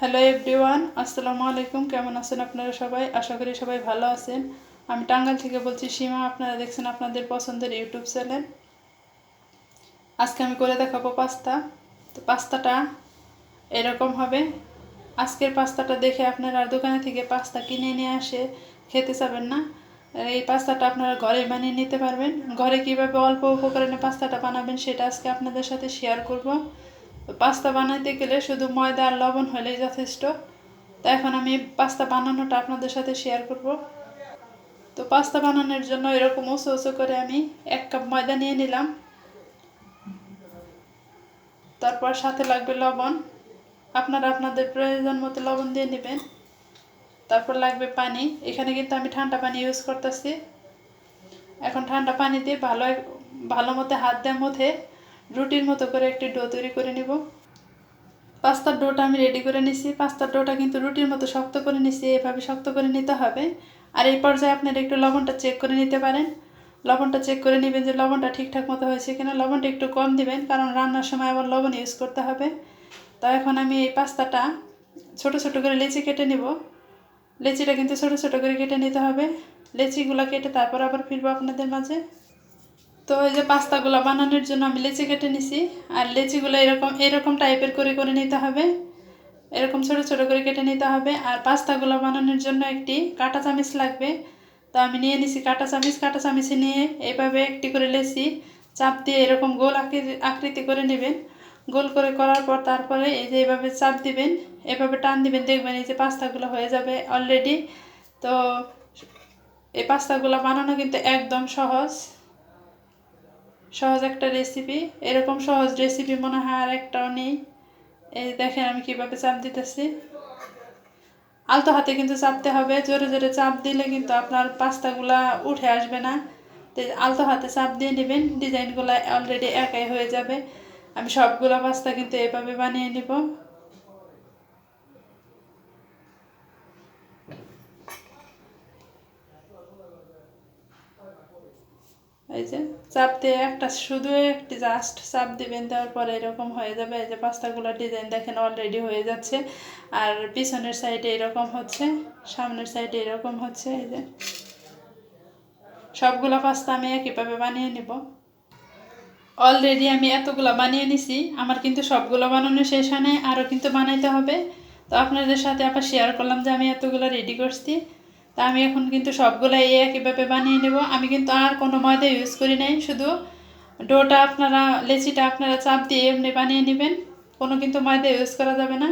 Hello everyone আসসালামু আলাইকুম, কেমন আছেন আপনারা সবাই? আশা করি সবাই ভালো আছেন। আমি টাঙ্গাইল থেকে বলছি, সীমা, আপনারা দেখছেন আপনাদের পছন্দের ইউটিউব চ্যানেল। আজকে আমি করে দেখাবো পাস্তা। তো পাস্তাটা এরকম হবে। আজকের পাস্তাটা দেখে আপনারা দোকানে থেকে পাস্তা কিনে নিয়ে আসে, খেতে চাবেন না। এই পাস্তাটা আপনারা ঘরে বানিয়ে নিতে পারবেন। ঘরে কীভাবে অল্প উপকরণে পাস্তাটা বানাবেন সেটা আজকে আপনাদের সাথে শেয়ার করব। তো পাস্তা বানাইতে গেলে শুধু ময়দা আর লবণ হলেই যথেষ্ট। তো এখন আমি পাস্তা বানানোটা আপনাদের সাথে শেয়ার করব। তো পাস্তা বানানোর জন্য এরকম উঁচু উঁচু করে আমি এক কাপ ময়দা নিয়ে নিলাম। তারপর সাথে লাগবে লবণ। আপনারা আপনাদের প্রয়োজন মতো লবণ দিয়ে নেবেন। তারপর লাগবে পানি। এখানে কিন্তু আমি ঠান্ডা পানি ইউজ করতেছি। এখন ঠান্ডা পানি দিয়ে ভালো ভালো মতো হাত দেওয়ার মধ্যে রুটির মতো করে একটি ডো তৈরি করে নেব। পাস্তার ডোটা আমি রেডি করে নিছি। পাস্তার ডোটা কিন্তু রুটির মতো শক্ত করে নিছি, এভাবে শক্ত করে নিতে হবে। আর এই পর্যায়ে আপনারা একটু লবণটা চেক করে নিতে পারেন। লবণটা চেক করে নেবেন যে লবণটা ঠিকঠাক মতো হয়েছে কিনা। লবণটা একটু কম দিবেন, কারণ রান্নার সময় আবার লবণ ইউজ করতে হবে। তো এখন আমি এই পাস্তাটা ছোট ছোট করে লেচি কেটে নিব। লেচিটা কিন্তু ছোট ছোট করে কেটে নিতে হবে। লেচিগুলো কেটে তারপর আবার ফিরবো আপনাদের মাঝে। তো এই যে পাস্তাগুলো বানানোর জন্য আমি লেচি কেটে নিছি। আর লেচিগুলো এরকম এরকম টাইপের করে করে নিতে হবে। এরকম ছোট ছোট করে কেটে নিতে হবে। আর পাস্তাগুলো বানানোর জন্য একটি কাঁটা চামিচ লাগবে। তো আমি নিয়ে নিছি কাঁটা চামিচ। কাঁটা চামিচে নিয়ে এইভাবে একটি করে লেচি চাপ দিয়ে এরকম গোল আকৃতি আকৃতি করে নেবেন। গোল করে করার পর তারপরে এই যে এইভাবে চাপ দিবেন, এভাবে টান দিবেন, দেখবেন এই যে পাস্তাগুলো হয়ে যাবে অলরেডি তো এই পাস্তাগুলো বানানো কিন্তু একদম সহজ। সহজ একটা রেসিপি এরকম সহজ রেসিপি মনে হয় আর একটাও নেই। এই দেখেন আমি কীভাবে চাপ দিতেছি। আলতো হাতে কিন্তু চাপতে হবে। জোরে জোরে চাপ দিলে কিন্তু আপনার পাস্তাগুলা উঠে আসবে না। তো আলতো হাতে চাপ দিয়ে নেবেন। ডিজাইনগুলো অলরেডি একাই হয়ে যাবে। আমি সবগুলো পাস্তা কিন্তু এভাবে বানিয়ে নিব। এই যে। চাপ দিয়ে একটা, শুধু একটি জাস্ট চাপ দিবেন, দেওয়ার পরে এরকম হয়ে যাবে। এই যে পাস্তাগুলো ডিজাইন দেখেন অলরেডি হয়ে যাচ্ছে। আর পিছনের সাইডে এরকম হচ্ছে, সামনের সাইডে এরকম হচ্ছে, এই যে। সবগুলো পাস্তা আমি একইভাবে বানিয়ে নেব। অলরেডি আমি এতগুলো বানিয়ে নিছি, আমার কিন্তু সবগুলো বানানো শেষ হয় নাই, আরও কিন্তু বানাইতে হবে। তো আপনাদের সাথে আবার শেয়ার করলাম যে আমি এতগুলো রেডি করছি। তা আমি এখন কিন্তু সবগুলো এই একইভাবে বানিয়ে নেব? আমি কিন্তু আর কোনো ময়দা ইউজ করি নাই, শুধু ডোটা আপনারা, লেচিটা আপনারা চাপ দিয়ে এমনি বানিয়ে নেবেন। কোনো কিন্তু ময়দা ইউজ করা যাবে না।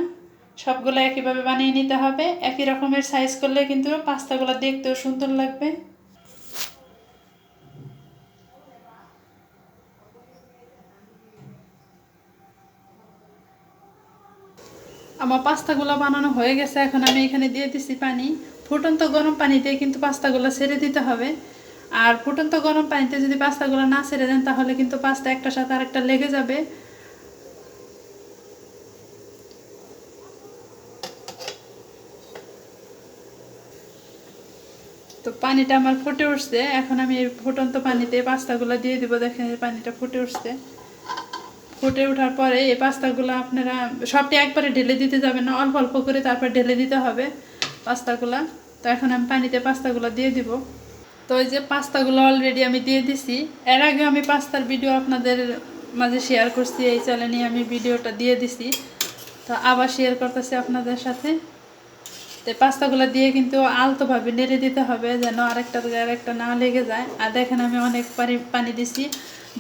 সবগুলো একইভাবে বানিয়ে নিতে হবে? একই রকমের সাইজ করলে কিন্তু পাস্তাগুলো দেখতেও সুন্দর লাগবে। আমার পাস্তাগুলো বানানো হয়ে গেছে, এখন আমি এখানে দিয়ে দিছি পানি। ফুটন্ত গরম পানিতে কিন্তু পাস্তাগুলো ছেড়ে দিতে হবে। আর ফুটন্ত গরম পানিতে যদি পাস্তাগুলো না ছেড়ে দেন, তাহলে কিন্তু পাস্তা একটার সাথে আরেকটা লেগে যাবে। তো পানিটা আমার ফুটে উঠছে। এখন আমি ফুটন্ত পানিতে পাস্তাগুলো দিয়ে দিব। দেখেন পানিটা ফুটে উঠছে। ফুটে ওঠার পরে এই পাস্তাগুলো আপনারা সবটি একবারে ঢেলে দিতে যাবেন না। অল্প অল্প করে তারপর ঢেলে দিতে হবে। পাস্তাগুলো, তো এখন আমি পানিতে পাস্তাগুলো দিয়ে দিব। তো ওই যে পাস্তাগুলো অলরেডি আমি দিয়ে দিছি। এর আগে আমি পাস্তার ভিডিও আপনাদের মাঝে শেয়ার করছি, এই চ্যানেলে আমি ভিডিওটা দিয়ে দিছি। তো আবার শেয়ার করতেছি আপনাদের সাথে। তো পাস্তাগুলো দিয়ে কিন্তু আলতোভাবে নেড়ে দিতে হবে, যেন আরেকটা আরেকটা না লেগে যায়। আর দেখেন আমি অনেক পানি পানি দিছি।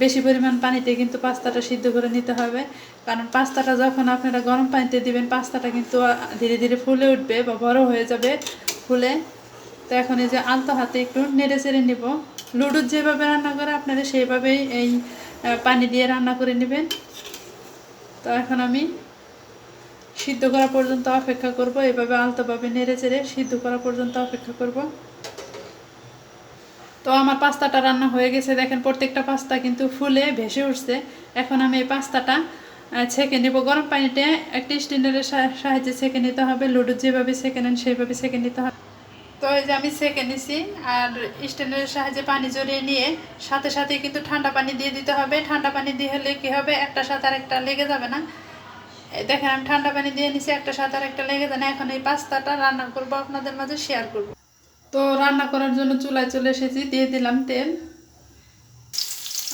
বেশি পরিমাণ পানিতে কিন্তু পাস্তাটা সিদ্ধ করে নিতে হবে। কারণ পাস্তাটা যখন আপনারা গরম পানিতে দিবেন, পাস্তাটা কিন্তু ধীরে ধীরে ফুলে উঠবে বা বড় হয়ে যাবে ফুলে। তো এখন এই যে আলতো হাতে একটু নেড়ে চেড়ে নিব। লুডুর যেভাবে রান্না করে আপনারা সেইভাবেই এই পানি দিয়ে রান্না করে নেবেন। তো এখন আমি সিদ্ধ করা পর্যন্ত অপেক্ষা করব। এভাবে আলতোভাবে নেড়ে চেড়ে সিদ্ধ করা পর্যন্ত অপেক্ষা করব। তো আমার পাস্তাটা রান্না হয়ে গেছে। দেখেন প্রত্যেকটা পাস্তা কিন্তু ফুলে ভেসে উঠছে। এখন আমি এই পাস্তাটা ছেঁকে নেব। গরম পানিতে একটি স্ট্যান্ডারের সাহায্যে ছেঁকে নিতে হবে। লুডু যেভাবে ছেঁকে নেন, সেইভাবে ছেঁকে নিতে হবে। তো এই যে আমি ছেঁকে নিছি আর স্ট্যান্ডারের সাহায্যে পানি জড়িয়ে নিয়ে সাথে সাথে কিন্তু ঠান্ডা পানি দিয়ে দিতে হবে। ঠান্ডা পানি দিয়ে হলে কী হবে? একটা সাথে আর একটা লেগে যাবে না। দেখেন আমি ঠান্ডা পানি দিয়ে নিছি, একটা সাথে আর একটা লেগে যায় না। এখন এই পাস্তাটা রান্না করব আপনাদের মাঝে শেয়ার করব। তো রান্না করার জন্য চুলায় চলে এসেছি, দিয়ে দিলাম তেল।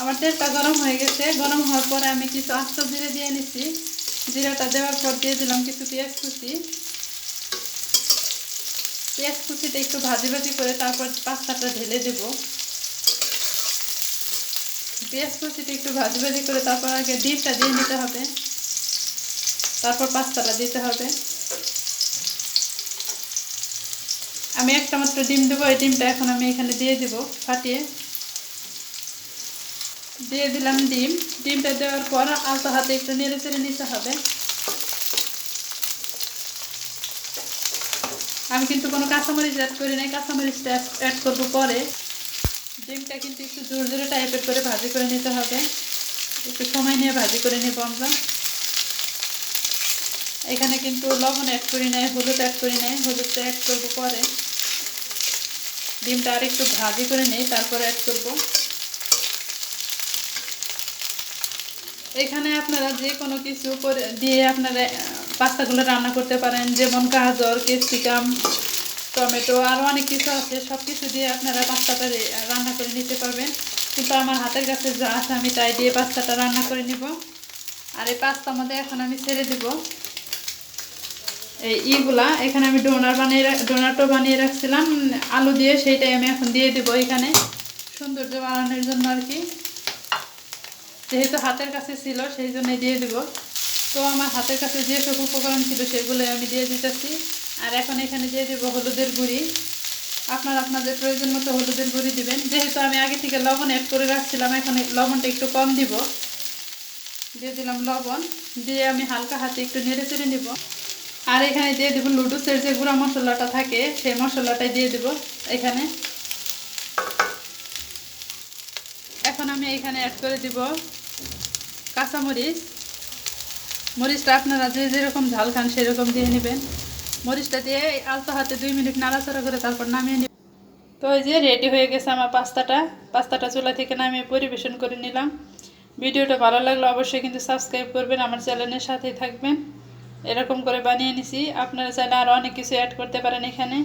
আমার তেলটা গরম হয়ে গেছে। গরম হওয়ার পরে আমি কিছু আস্ত জিরে দিয়ে নিছি। জিরাটা দেওয়ার পর দিয়ে দিলাম কিছু পেঁয়াজ কুচি পেঁয়াজ কুচিটা একটু ভাজি ভাজি করে তারপর পাস্তাটা ঢেলে দেব। পেঁয়াজ কুচিটা একটু ভাজি ভাজি করে তারপর আগে ডিমটা দিয়ে নিতে হবে। তারপর পাস্তাটা দিতে হবে। আমি একটা মাত্র ডিম দেবো, এই ডিমটা এখন আমি এখানে দিয়ে দেব ফাটিয়ে। দিয়ে দিলাম ডিম। ডিমটা দেওয়ার পর আলতো হাতে একটু নেড়ে চেড়ে নিতে হবে। আমি কিন্তু কোনো কাঁচামরিচ অ্যাড করি নাই, কাঁচামরিচটা অ্যাড করব পরে। ডিমটা কিন্তু একটু জোর জোরে টাইপের করে ভাজি করে নিতে হবে। একটু সময় নিয়ে ভাজি করে নেব আমরা। এখানে কিন্তু লবণ অ্যাড করি নাই, হলুদ অ্যাড করি নাই, হলুদটা অ্যাড করব পরে। ডিমটা আর একটু ভাজি করে নেই, তারপরে অ্যাড করব। এখানে আপনারা যে কোনো কিছু করে দিয়ে আপনারা পাস্তাগুলো রান্না করতে পারেন, যেমন গাজর, ক্যাপসিকাম, টমেটো আরও অনেক কিছু আছে সব কিছু দিয়ে আপনারা পাস্তাটা রান্না করে নিতে পারবেন। কিন্তু আমার হাতের কাছে যা আছে, আমি তাই দিয়ে পাস্তাটা রান্না করে নিব। আর এই পাস্তার মধ্যে এখন আমি ছেড়ে দিব। এই ইগুলা, এখানে আমি ডোনার বানিয়ে ডোনাটও বানিয়ে রাখছিলাম, আলু দিয়ে সেইটাই আমি এখন দিয়ে দেবো এখানে, সৌন্দর্য বাড়ানোর জন্য আর কি। যেহেতু হাতের কাছে ছিল, সেই জন্যই দিয়ে দিব। তো আমার হাতের কাছে যে সব উপকরণ ছিল সেগুলো আমি দিয়ে দিতেছি। আর এখন এখানে দিয়ে দেবো হলুদের গুঁড়ি। আপনার আপনাদের প্রয়োজন মতো হলুদের গুঁড়ি দিবেন। যেহেতু আমি আগে থেকে লবণ অ্যাড করে রাখছিলাম, এখন লবণটা একটু কম দিব। দিয়ে দিলাম লবণ। দিয়ে আমি হালকা হাতে একটু নেড়ে চেড়ে নিব। আর এখানে দিয়ে দেবো লুডুসের যে গুঁড়া মশলাটা থাকে, সেই মশলাটাই দিয়ে দেবো এখানে। এখন আমি এখানে অ্যাড করে দিব কাঁচামরিচ। মরিচটা আপনারা যে যেরকম ঝাল খান সেরকম দিয়ে নেবেন। মরিচটা দিয়ে আলতো হাতে দুই মিনিট নাড়াচাড়া করে তারপর নামিয়ে নিব। তো এই যে রেডি হয়ে গেছে আমার পাস্তাটা। পাস্তাটা চুলা থেকে নামিয়ে পরিবেশন করে নিলাম। ভিডিওটা ভালো লাগলে অবশ্যই কিন্তু সাবস্ক্রাইব করবেন। আমার চ্যানেলের সাথেই থাকবেন। এরকম করে বানিয়ে নিছি। আপনারা চাইলে আরও অনেক কিছু অ্যাড করতে পারেন এখানে।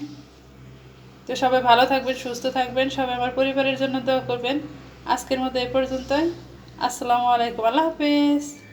তো সবাই ভালো থাকবেন, সুস্থ থাকবেন, সবাই আমার পরিবারের জন্য দোয়া করবেন। আজকের মতো এ পর্যন্তই। আসসালামু আলাইকুম, আল্লাহ হাফেজ।